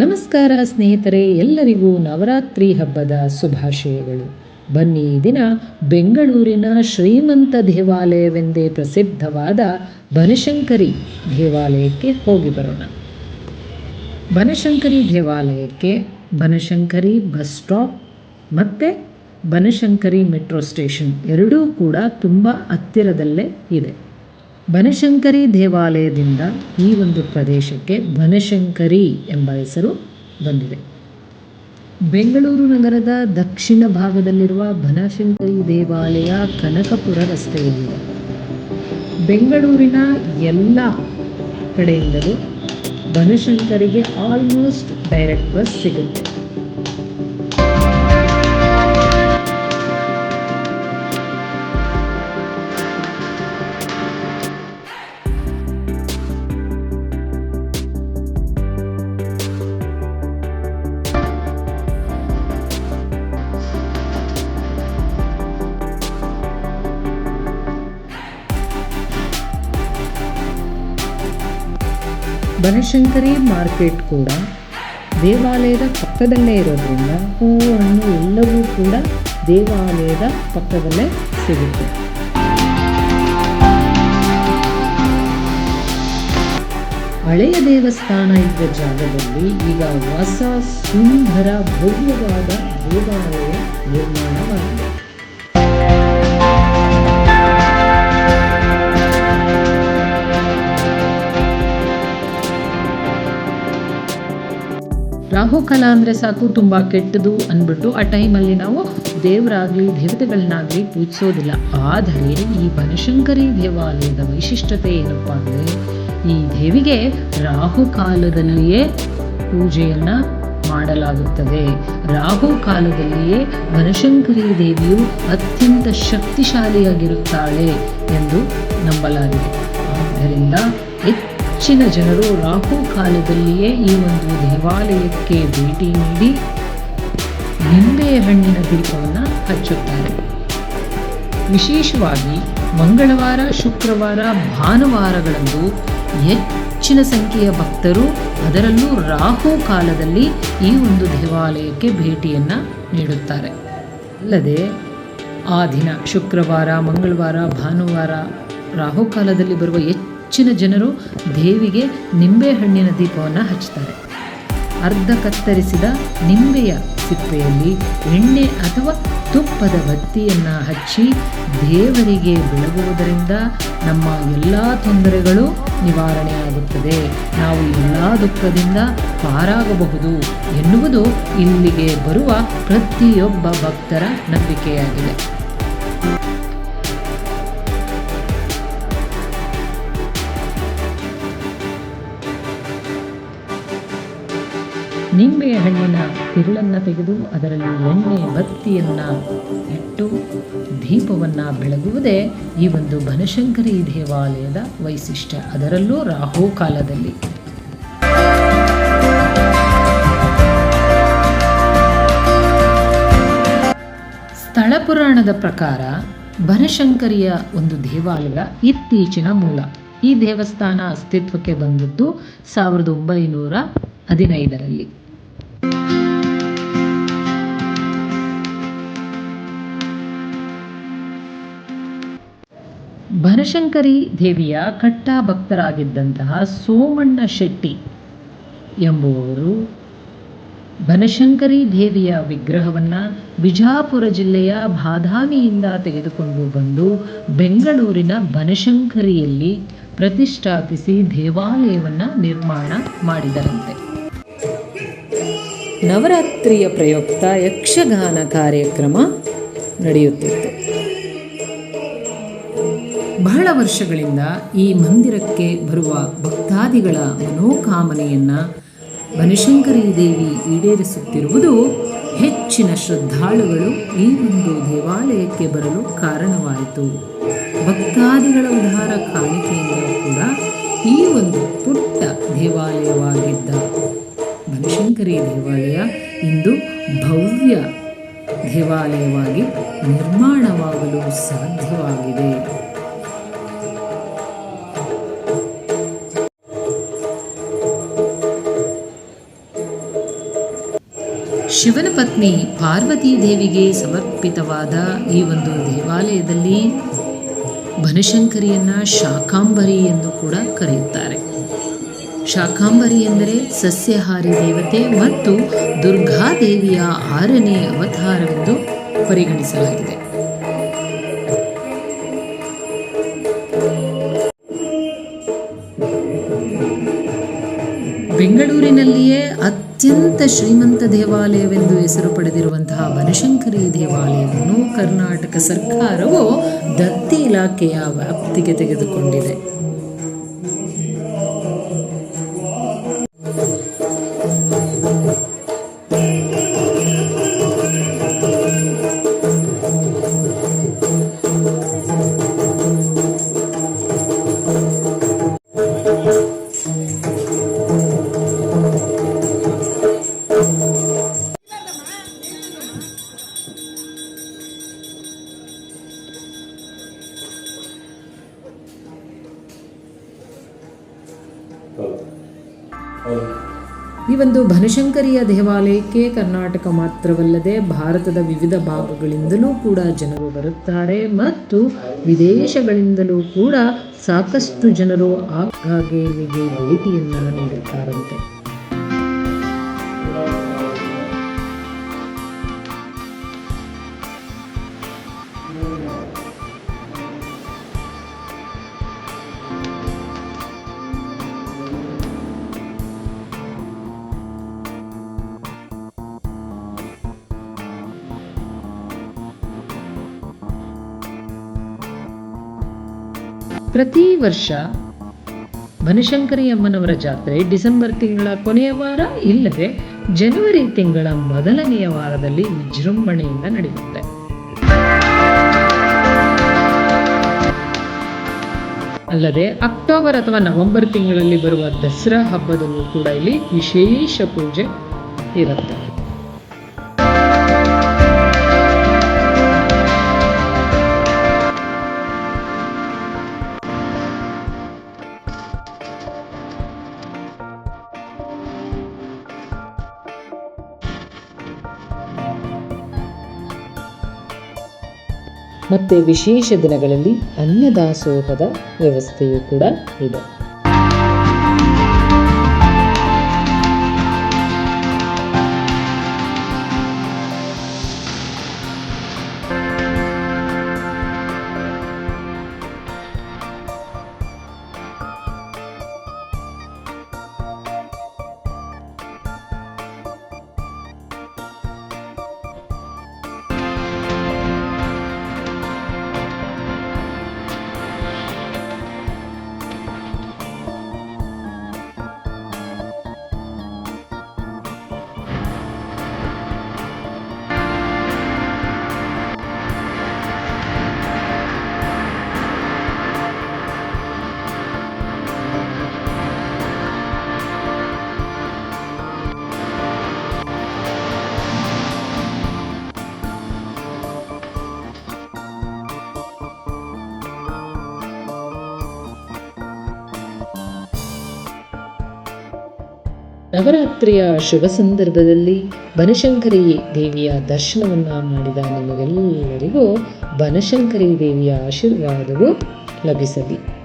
ನಮಸ್ಕಾರ ಸ್ನೇಹಿತರೆ, ಎಲ್ಲರಿಗೂ ನವರಾತ್ರಿ ಹಬ್ಬದ ಶುಭಾಶಯಗಳು. ಬನ್ನಿ ಈ ದಿನ ಬೆಂಗಳೂರಿನ ಶ್ರೀಮಂತ ದೇವಾಲಯವೆಂದೇ ಪ್ರಸಿದ್ಧವಾದ ಬನಶಂಕರಿ ದೇವಾಲಯಕ್ಕೆ ಹೋಗಿ ಬರೋಣ. ಬನಶಂಕರಿ ದೇವಾಲಯಕ್ಕೆ ಬನಶಂಕರಿ ಬಸ್ ಸ್ಟಾಪ್ ಮತ್ತು ಬನಶಂಕರಿ ಮೆಟ್ರೋ ಸ್ಟೇಷನ್ ಎರಡೂ ಕೂಡ ತುಂಬ ಹತ್ತಿರದಲ್ಲೇ ಇದೆ. ಬನಶಂಕರಿ ದೇವಾಲಯದಿಂದ ಈ ಒಂದು ಪ್ರದೇಶಕ್ಕೆ ಬನಶಂಕರಿ ಎಂಬ ಹೆಸರು ಬಂದಿದೆ. ಬೆಂಗಳೂರು ನಗರದ ದಕ್ಷಿಣ ಭಾಗದಲ್ಲಿರುವ ಬನಶಂಕರಿ ದೇವಾಲಯ ಕನಕಪುರ ರಸ್ತೆಯಲ್ಲಿದೆ. ಬೆಂಗಳೂರಿನ ಎಲ್ಲ ಕಡೆಯಿಂದಲೂ ಬನಶಂಕರಿಗೆ ಆಲ್ಮೋಸ್ಟ್ ಡೈರೆಕ್ಟ್ ಬಸ್ ಸಿಗುತ್ತೆ. ಬನಶಂಕರಿ ಮಾರ್ಕೆಟ್ ಕೂಡ ದೇವಾಲಯದ ಪಕ್ಕದಲ್ಲೇ ಇರೋದ್ರಿಂದ ಹೂವು ಹಣ್ಣು ಎಲ್ಲವೂ ಕೂಡ ದೇವಾಲಯದ ಪಕ್ಕದಲ್ಲೇ ಸಿಗುತ್ತೆ. ಹಳೆಯ ದೇವಸ್ಥಾನ ಇದ್ದ ಜಾಗದಲ್ಲಿ ಈಗ ಹೊಸ ಸುಂದರ ಭವ್ಯವಾದ ದೇವಾಲಯ ನಿರ್ಮಾಣವಾಗಿದೆ. ರಾಹುಕಾಲ ಅಂದರೆ ಸಾಕು, ತುಂಬ ಕೆಟ್ಟದು ಅಂದ್ಬಿಟ್ಟು ಆ ಟೈಮಲ್ಲಿ ನಾವು ದೇವರಾಗಲಿ, ದೇವತೆಗಳನ್ನಾಗಲಿ ಪೂಜಿಸೋದಿಲ್ಲ. ಆದರೆ ಈ ಬನಶಂಕರಿ ದೇವಾಲಯದ ವೈಶಿಷ್ಟ್ಯತೆ ಏನಪ್ಪ ಅಂದರೆ, ಈ ದೇವಿಗೆ ರಾಹುಕಾಲದಲ್ಲಿಯೇ ಪೂಜೆಯನ್ನು ಮಾಡಲಾಗುತ್ತದೆ. ರಾಹು ಕಾಲದಲ್ಲಿಯೇ ಬನಶಂಕರಿ ದೇವಿಯು ಅತ್ಯಂತ ಶಕ್ತಿಶಾಲಿಯಾಗಿರುತ್ತಾಳೆ ಎಂದು ನಂಬಲಾಗಿದೆ. ಆದ್ದರಿಂದ ಹೆಚ್ಚಿನ ಜನರು ರಾಹು ಕಾಲದಲ್ಲಿಯೇ ಈ ಒಂದು ದೇವಾಲಯಕ್ಕೆ ಭೇಟಿ ನೀಡಿ ನಿಂಬೆ ಹಣ್ಣಿನ ದೀಪವನ್ನು ಹಚ್ಚುತ್ತಾರೆ. ವಿಶೇಷವಾಗಿ ಮಂಗಳವಾರ, ಶುಕ್ರವಾರ, ಭಾನುವಾರಗಳಂದು ಹೆಚ್ಚಿನ ಸಂಖ್ಯೆಯ ಭಕ್ತರು ಅದರಲ್ಲೂ ರಾಹು ಕಾಲದಲ್ಲಿ ಈ ಒಂದು ದೇವಾಲಯಕ್ಕೆ ಭೇಟಿಯನ್ನು ನೀಡುತ್ತಾರೆ. ಅಲ್ಲದೆ ಆ ದಿನ ಶುಕ್ರವಾರ, ಮಂಗಳವಾರ, ಭಾನುವಾರ ರಾಹುಕಾಲದಲ್ಲಿ ಬರುವ ಹೆಚ್ಚಿನ ಜನರು ದೇವಿಗೆ ನಿಂಬೆಹಣ್ಣಿನ ದೀಪವನ್ನು ಹಚ್ತಾರೆ ಅರ್ಧ ಕತ್ತರಿಸಿದ ನಿಂಬೆಯ ಸಿಪ್ಪೆಯಲ್ಲಿ ಎಣ್ಣೆ ಅಥವಾ ತುಪ್ಪದ ಬತ್ತಿಯನ್ನು ಹಚ್ಚಿ ದೇವರಿಗೆ ಬೆಳಗುವುದರಿಂದ ನಮ್ಮ ಎಲ್ಲ ತೊಂದರೆಗಳು ನಿವಾರಣೆಯಾಗುತ್ತದೆ. ನಾವು ಎಲ್ಲ ದುಃಖದಿಂದ ಪಾರಾಗಬಹುದು ಎನ್ನುವುದು ಇಲ್ಲಿಗೆ ಬರುವ ಪ್ರತಿಯೊಬ್ಬ ಭಕ್ತರ ನಂಬಿಕೆಯಾಗಿದೆ. ನಿಂಬೆಯ ಹಣ್ಣಿನ ತಿರುಳನ್ನು ತೆಗೆದು ಅದರಲ್ಲಿ ಎಣ್ಣೆ, ಬತ್ತಿಯನ್ನು ಇಟ್ಟು ದೀಪವನ್ನು ಬೆಳಗುವುದೇ ಈ ಒಂದು ಬನಶಂಕರಿ ದೇವಾಲಯದ ವೈಶಿಷ್ಟ್ಯ. ಅದರಲ್ಲೂ ರಾಹು ಕಾಲದಲ್ಲಿ. ಸ್ಥಳ ಪುರಾಣದ ಪ್ರಕಾರ ಬನಶಂಕರಿಯ ಒಂದು ದೇವಾಲಯ ಇತ್ತೀಚಿನ ಮೂಲ. ಈ ದೇವಸ್ಥಾನ ಅಸ್ತಿತ್ವಕ್ಕೆ ಬಂದದ್ದು ಸಾವಿರದ ಒಂಬೈನೂರ ಹದಿನೈದರಲ್ಲಿ. ಬನಶಂಕರಿ ದೇವಿಯ ಕಟ್ಟ ಭಕ್ತರಾಗಿದ್ದಂತಹ ಸೋಮಣ್ಣ ಶೆಟ್ಟಿ ಎಂಬುವವರು ಬನಶಂಕರಿ ದೇವಿಯ ವಿಗ್ರಹವನ್ನು ಬಿಜಾಪುರ ಜಿಲ್ಲೆಯ ಬಾದಾಮಿಯಿಂದ ತೆಗೆದುಕೊಂಡು ಬಂದು ಬೆಂಗಳೂರಿನ ಬನಶಂಕರಿಯಲ್ಲಿ ಪ್ರತಿಷ್ಠಾಪಿಸಿ ದೇವಾಲಯವನ್ನು ನಿರ್ಮಾಣ ಮಾಡಿದರಂತೆ. ನವರಾತ್ರಿಯ ಪ್ರಯುಕ್ತ ಯಕ್ಷಗಾನ ಕಾರ್ಯಕ್ರಮ ನಡೆಯುತ್ತಿತ್ತು. ಬಹಳ ವರ್ಷಗಳಿಂದ ಈ ಮಂದಿರಕ್ಕೆ ಬರುವ ಭಕ್ತಾದಿಗಳ ಮನೋಕಾಮನೆಯನ್ನು ಬನಶಂಕರಿ ದೇವಿ ಈಡೇರಿಸುತ್ತಿರುವುದು ಹೆಚ್ಚಿನ ಶ್ರದ್ಧಾಳುಗಳು ಈ ಒಂದು ದೇವಾಲಯಕ್ಕೆ ಬರಲು ಕಾರಣವಾಯಿತು. ಭಕ್ತಾದಿಗಳ ಉದ್ಧಾರ ಕಾಣಿಕೆಯಿಂದ ಕೂಡ ಈ ಒಂದು ಪುಟ್ಟ ದೇವಾಲಯವಾಗಿದ್ದ ಬನಶಂಕರಿ ದೇವಾಲಯ ಇಂದು ಭವ್ಯ ದೇವಾಲಯವಾಗಿ ನಿರ್ಮಾಣವಾಗಲು ಸಾಧ್ಯವಾಗಿದೆ. ಶಿವನ ಪತ್ನಿ ಪಾರ್ವತಿ ದೇವಿಗೆ ಸಮರ್ಪಿತವಾದ ಈ ಒಂದು ದೇವಾಲಯದಲ್ಲಿ ಬನಶಂಕರಿಯನ್ನ ಶಾಕಾಂಬರಿ ಎಂದು ಕೂಡ ಕರೆಯುತ್ತಾರೆ. ಶಾಕಾಂಬರಿ ಎಂದರೆ ಸಸ್ಯಹಾರಿ ದೇವತೆ ಮತ್ತು ದುರ್ಗಾದೇವಿಯ ಆರನೇ ಅವತಾರವೆಂದು ಪರಿಗಣಿಸಲಾಗಿದೆ. ಬೆಂಗಳೂರಿನಲ್ಲಿಯೇ ಅತ್ಯಂತ ಶ್ರೀಮಂತ ದೇವಾಲಯವೆಂದು ಹೆಸರು ಪಡೆದಿರುವಂತಹ ಬನಶಂಕರಿ ದೇವಾಲಯವನ್ನು ಕರ್ನಾಟಕ ಸರ್ಕಾರವು ದತ್ತಿ ಇಲಾಖೆಯ ವ್ಯಾಪ್ತಿಗೆ ತೆಗೆದುಕೊಂಡಿದೆ. ಈ ಒಂದು ಬನಶಂಕರಿಯ ದೇವಾಲಯಕ್ಕೆ ಕರ್ನಾಟಕ ಮಾತ್ರವಲ್ಲದೆ ಭಾರತದ ವಿವಿಧ ಭಾಗಗಳಿಂದಲೂ ಕೂಡ ಜನರು ಬರುತ್ತಾರೆ ಮತ್ತು ವಿದೇಶಗಳಿಂದಲೂ ಕೂಡ ಸಾಕಷ್ಟು ಜನರು ಆಗಾಗ್ಗೆ ಇಲ್ಲಿಗೆ ಭೇಟಿಯನ್ನು ನೀಡುತ್ತಾರಂತೆ ಪ್ರತಿ ವರ್ಷ ಬನಶಂಕರಿ ಅಮ್ಮನವರ ಜಾತ್ರೆ ಡಿಸೆಂಬರ್ ತಿಂಗಳ ಕೊನೆಯ ವಾರ ಇಲ್ಲವೇ ಜನವರಿ ತಿಂಗಳ ಮೊದಲನೆಯ ವಾರದಲ್ಲಿ ವಿಜೃಂಭಣೆಯಿಂದ ನಡೆಯುತ್ತೆ. ಅಲ್ಲದೆ ಅಕ್ಟೋಬರ್ ಅಥವಾ ನವೆಂಬರ್ ತಿಂಗಳಲ್ಲಿ ಬರುವ ದಸರಾ ಹಬ್ಬದಲ್ಲೂ ಕೂಡ ಇಲ್ಲಿ ವಿಶೇಷ ಪೂಜೆ ಇರುತ್ತೆ. ಮತ್ತೆ ವಿಶೇಷ ದಿನಗಳಲ್ಲಿ ಅನ್ನದಾಸೋಹದ ವ್ಯವಸ್ಥೆಯೂ ಕೂಡ ಇದೆ. ನವರಾತ್ರಿಯ ಶುಭ ಸಂದರ್ಭದಲ್ಲಿ ಬನಶಂಕರಿ ದೇವಿಯ ದರ್ಶನವನ್ನು ಮಾಡಿದ ನಿಮಗೆಲ್ಲರಿಗೂ ಬನಶಂಕರಿ ದೇವಿಯ ಆಶೀರ್ವಾದವು ಲಭಿಸಲಿ.